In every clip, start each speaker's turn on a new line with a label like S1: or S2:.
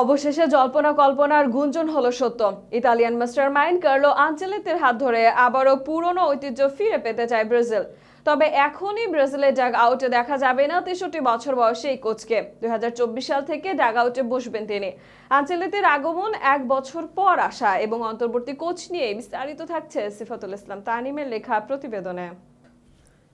S1: অবশেষে জল্পনা কল্পনার গুঞ্জন হলো সত্য। ইতালিয়ান মাস্টার মাইন্ড কার্লো আঞ্চেলেতের হাত ধরে আবারও পুরনো ঐতিহ্য ফিরে পেতে চায় ব্রাজিল। তবে এখনই ব্রাজিলের ডাগ আউটে দেখা যাবে না তেষট্টি বছর বয়সে এই কোচকে। দুই হাজার চব্বিশ সাল থেকে ডাগ আউটে বসবেন তিনি। আঞ্চেলেতের আগমন এক বছর পর আসা এবং অন্তর্বর্তী কোচ নিয়ে বিস্তারিত থাকছে সিফাতুল ইসলাম তানিমের লেখা প্রতিবেদনে।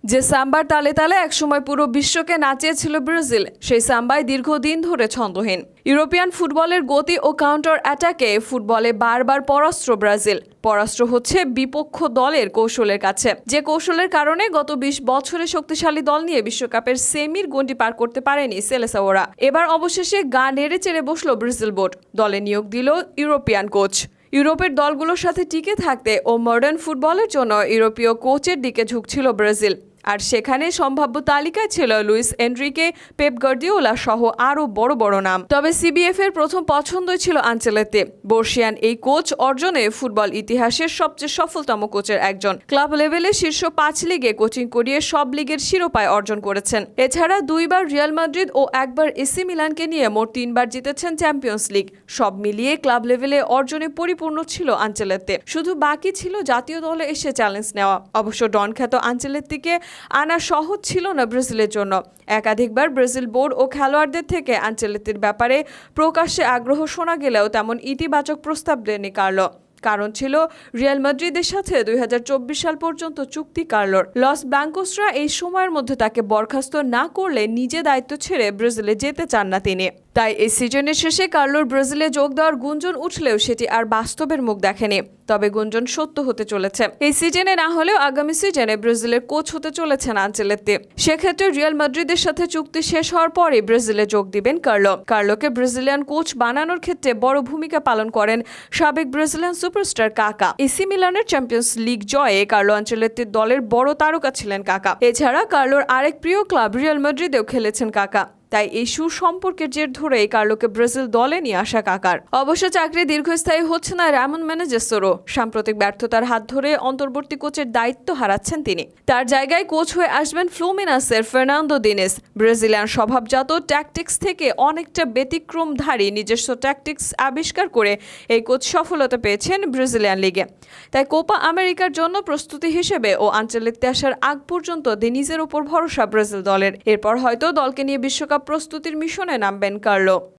S1: যে সাম্বার তালে তালে একসময় পুরো বিশ্বকে নাচিয়েছিল ব্রাজিল, সেই সাম্বাই দীর্ঘদিন ধরে ছন্দহীন। ইউরোপিয়ান ফুটবলের গতি ও কাউন্টার অ্যাটাকে ফুটবলে বারবার পরাস্ত্র ব্রাজিল। পরাস্ত্র হচ্ছে বিপক্ষ দলের কৌশলের কাছে। যে কৌশলের কারণে গত বিশ বছরে শক্তিশালী দল নিয়ে বিশ্বকাপের সেমির গন্ডি পার করতে পারেনি সেলেসাওরা এবার অবশেষে গা নেড়ে চেড়ে বসল ব্রাজিল বোর্ড। দলে নিয়োগ দিল ইউরোপিয়ান কোচ। ইউরোপের দলগুলোর সাথে টিকে থাকতে ও মডার্ন ফুটবলের জন্য ইউরোপীয় কোচের দিকে ঝুঁকছিল ব্রাজিল। আর সেখানে সম্ভাব্য তালিকায় ছিল লুইস এনরিকে, পেপ গার্দিওলা সহ আরও বড় বড় নাম। তবে সিবিএফ এর প্রথম পছন্দই ছিল আঞ্চেলেতে। বর্ষিয়ান এই কোচ অর্জনে ফুটবল ইতিহাসের সবচেয়ে সফলতম কোচের একজন। ক্লাব লেভেলে শীর্ষ পাঁচ লিগে কোচিং করিয়ে সব লিগের শিরোপায় অর্জন করেছেন। এছাড়া দুইবার রিয়াল মাদ্রিদ ও একবার এসি মিলানকে নিয়ে মোট তিনবার জিতেছেন চ্যাম্পিয়ন্স লিগ। সব মিলিয়ে ক্লাব লেভেলে অর্জনে পরিপূর্ণ ছিল আঞ্চেলেতে। শুধু বাকি ছিল জাতীয় দলে এসে চ্যালেঞ্জ নেওয়া। অবশ্য ডন খ্যাত আঞ্চেলেত্তিকে আনা সহজ ছিল না ব্রাজিলের জন্য। একাধিকবার ব্রাজিল বোর্ড ও খেলোয়াড়দের থেকে আঞ্চেলেত্তির ব্যাপারে প্রকাশ্যে আগ্রহ শোনা গেলেও তেমন ইতিবাচক প্রস্তাব দেয়নি কার্লো। কারণ ছিল রিয়াল মাদ্রিদের সাথে দুই হাজার চব্বিশ সাল পর্যন্ত চুক্তি কার্লোর। লস ব্লাঙ্কোসরা এই সময়ের মধ্যে তাকে বরখাস্ত না করলে নিজে দায়িত্ব ছেড়ে ব্রাজিলে যেতে চান না তিনি। তাই এই সিজনের শেষে কার্লোর ব্রাজিলে যোগ দেওয়ার গুঞ্জন উঠলেও সেটি আর বাস্তবের মুখ দেখেনি। তবে গুঞ্জন সত্য হতে চলেছে। এই সিজনে না হলেও আগামী সিজনে ব্রাজিলের কোচ হতে চলেছেন আঞ্চেলেত্তি। সেক্ষেত্রে রিয়াল মাদ্রিদের সাথে চুক্তি শেষ হওয়ার পরে ব্রাজিলে যোগ দিবেন কার্লো। কার্লোকে ব্রাজিলিয়ান কোচ বানানোর ক্ষেত্রে বড় ভূমিকা পালন করেন সাবেক ব্রাজিলিয়ান সুপারস্টার কাকা। এসি মিলানের চ্যাম্পিয়ন্স লিগ জয়ে কার্লো আঞ্চেলেত্তির দলের বড় তারকা ছিলেন কাকা। এছাড়া কার্লোর আরেক প্রিয় ক্লাব রিয়াল মাদ্রিদেও খেলেছেন কাকা। তাই এই সুসম্পর্কের জের ধরেই কার্লোকে ব্রাজিল দলে নিয়ে আসা কাকার। অবশ্য চাকরি দীর্ঘস্থায়ী হচ্ছে না র্যামন ম্যানেজেসরও সাম্প্রতিক ব্যর্থতার হাত ধরে অন্তর্বর্তী কোচের দায়িত্ব হারাচ্ছেন তিনি। তার জায়গায় কোচ হয়ে আসবেন ফ্লুমিনাসের ফার্নান্দো দিনেস। ব্রাজিলিয়ান স্বভাবজাত ট্যাকটিক্স থেকে অনেকটা ব্যতিক্রমধারী নিজস্ব ট্যাকটিক্স আবিষ্কার করে এই কোচ সফলতা পেয়েছেন ব্রাজিলিয়ান লিগে। তাই কোপা আমেরিকার জন্য প্রস্তুতি হিসেবে ও আঞ্চলিকতে আসার আগ পর্যন্ত দিনিজের উপর ভরসা ব্রাজিল দলের। এরপর হয়তো দলকে নিয়ে বিশ্বকাপ প্রস্তুতির মিশনে নামবেন কার্লো।